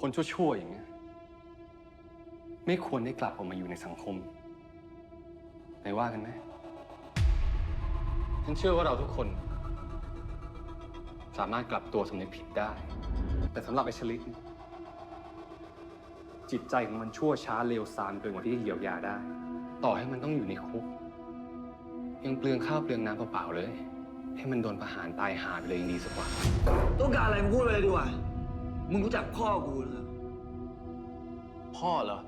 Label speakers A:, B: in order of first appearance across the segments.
A: คนชั่วๆอย่างเงี้ยไม่ควรได้กลับออกมาอยู่ในสังคมไหนว่ากันไหมฉันเชื่อว่าเราทุกคน สามารถกลับตัวสำนึกผิดได้ แต่สำหรับไอชลิดเนี่ยจิตใจของมันชั่วช้าเลวทรามเกินกว่าที่จะเยียวยาได้ ต่อให้มันต้องอยู่ในคุก ยังเปลืองข้าวเปลืองน้ำเปล่าๆเลย ให้มันโดนประหารตายหาไปเลยยังดีสักกว่า
B: ต้องการอะไรมึงพูดไปเลยดีกว่า มึงรู้จักพ่อกูเหรอ
C: พ่อเหรอ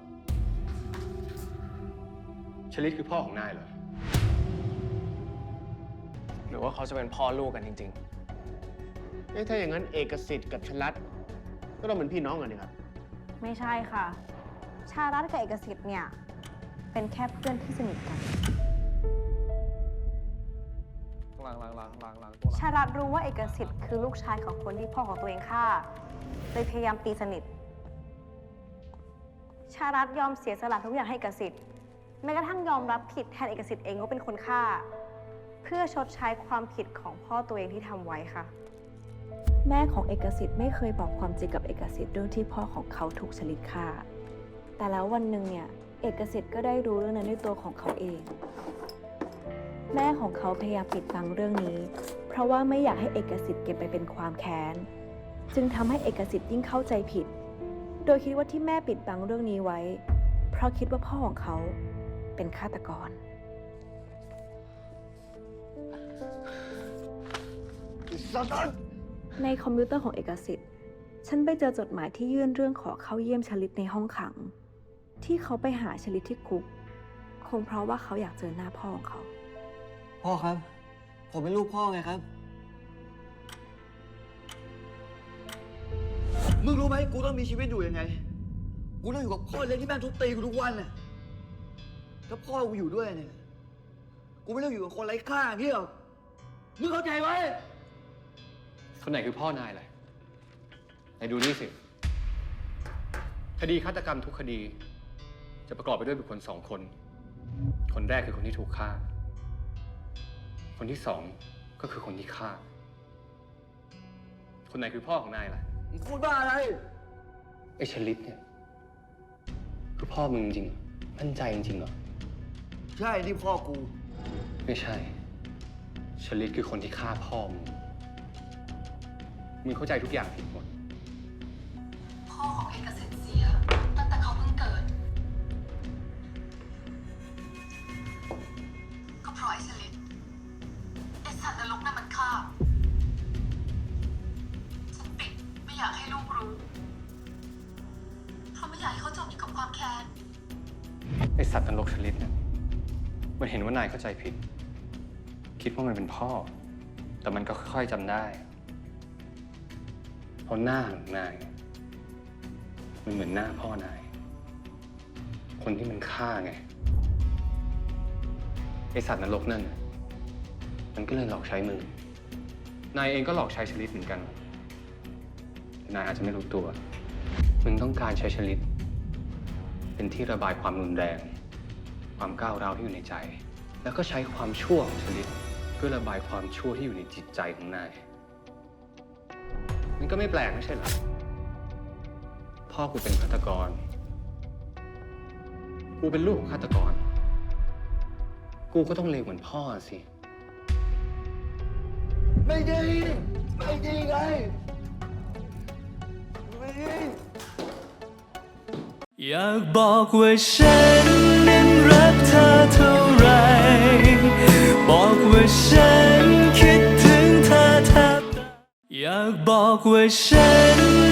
A: ชลิดคือพ่อของนายเหรอ
C: หรือว่าเขาจะเป็นพ่อลูกกันจริง
D: เอ๊ะถ้าอย่างนั้นเอกสิทธิ์กับชลัดก็ต้องเป็นพี่น้องกันนี่ครับ
E: ไม่ใช่ค่ะ ชารัตกับเอกสิทธิ์เนี่ย เป็นแค่เพื่อนที่สนิทกัน
C: ๆ ล้างล้างล้างล้างล้างตัวล้าง
E: ชารัตรู้ว่าเอกสิทธิ์คือลูกชายของคนที่พ่อของตัวเองฆ่าเลยพยายามตีสนิท ชารัตยอมเสียสละทุกอย่างให้เอกสิทธิ์แม้กระทั่งยอมรับผิดแทนเอกสิทธิ์เองว่าเป็นคนฆ่า เพื่อชดใช้ความผิดของพ่อตัวเองที่ทำไว้ค่ะ แม่ของเอกสิทธิ์ไม่เคยบอกความจริงกับเอกสิทธิ์เรื่องที่พ่อของเขาถูกชลิดฆ่า แต่แล้ววันหนึ่งเนี่ยเอกสิทธิ์ก็ได้รู้เรื่องนั้นด้วยตัวของเขาเอง แม่ของเขาพยายามปิดบังเรื่องนี้ เพราะว่าไม่อยากให้เอกสิทธิ์เก็บไปเป็นความแค้น จึงทำให้เอกสิทธิ์ยิ่งเข้าใจผิด โดยคิดว่าที่แม่ปิดบังเรื่องนี้ไว้ เพราะคิดว่าพ่อของเขาเป็นฆาตกร ในคอมพิวเตอร์ของเอกสิทธิ์ ฉันไปเจอจดหมายที่ยื่นเรื่องขอเข้าเยี่ยมชลิตในห้องขัง ที่เขาไปหาชลิตที่คุก คงเพราะว่าเขาอยากเจอหน้าพ่อของเขา
B: พ่อครับ ผมเป็นลูกพ่อไงครับ มึงรู้ไหมกูต้องมีชีวิตอยู่ยังไง กูต้องอยู่กับพ่อเลี้ยงที่แม่งทุบตีกูทุกวันน่ะถ้าพ่อกูอยู่ด้วยเนี่ย กูไม่ต้องอยู่กับคนไร้ค่าอย่างนี้หรอกมึงเข้าใจไหม
A: คนไหนคือพ่อนายเล่ะไหนดูนี่สิ คดีฆาตกรรมทุกคดี จะประกอบไปด้วยบุคคลสองคน คนแรกคือคนที่ถูกฆ่า คนที่สองก็คือคนที่ฆ่า คนไหนคือพ่อของนายล่ะ
B: มึงพูดบ้าอะไร
A: ไอ้ชลิดเนี่ยคือพ่อมึงจริงๆเหรอมั่นใจจริงๆเหรอ
B: ใช่ นี่พ่อกู
A: ไม่ใช่ ชลิดคือคนที่ฆ่าพ่อมึง มึงเข้าใจทุกอย่างผิดหมดา
F: ยากให้เขาจมอยู่กับความแค้น
A: ไอสัตว์นรกชลิดเนี่ยมันเห็นว่านายเข้าใจผิด คิดว่ามันเป็นพ่อ แต่มันก็ค่อยๆจำได้เพราะหน้าของนาย มันเหมือนหน้าพ่อนาย คนที่มันฆ่าไง ไอสัตว์นรกนั่น มันก็เลยหลอกใช้มึงนายเองก็หลอกใช้ชลิดเหมือนกันแต่นายอาจจะไม่รู้ตัว มึงต้องการใช้ชลิด เป็นที่ระบายความรุนแรง ความก้าวร้าวที่อยู่ในใจ แล้วก็ใช้ความชั่วของชลิดเพื่อระบายความชั่วที่อยู่ในจิตใจของนายมันก็ไม่แปลกไม่ใช่เหรอพ่อกูเป็นฆาตกร กูเป็นลูกของฆาตกร กูก็ต้องเลวเหมือนพ่อสิ
B: ไม่ดี ไม่ดีไง
G: อยากบอกว่าฉันนั้นรักเธอเท่าไร บอกว่าฉันคิดถึงเธอแทบอยากบอกว่าฉัน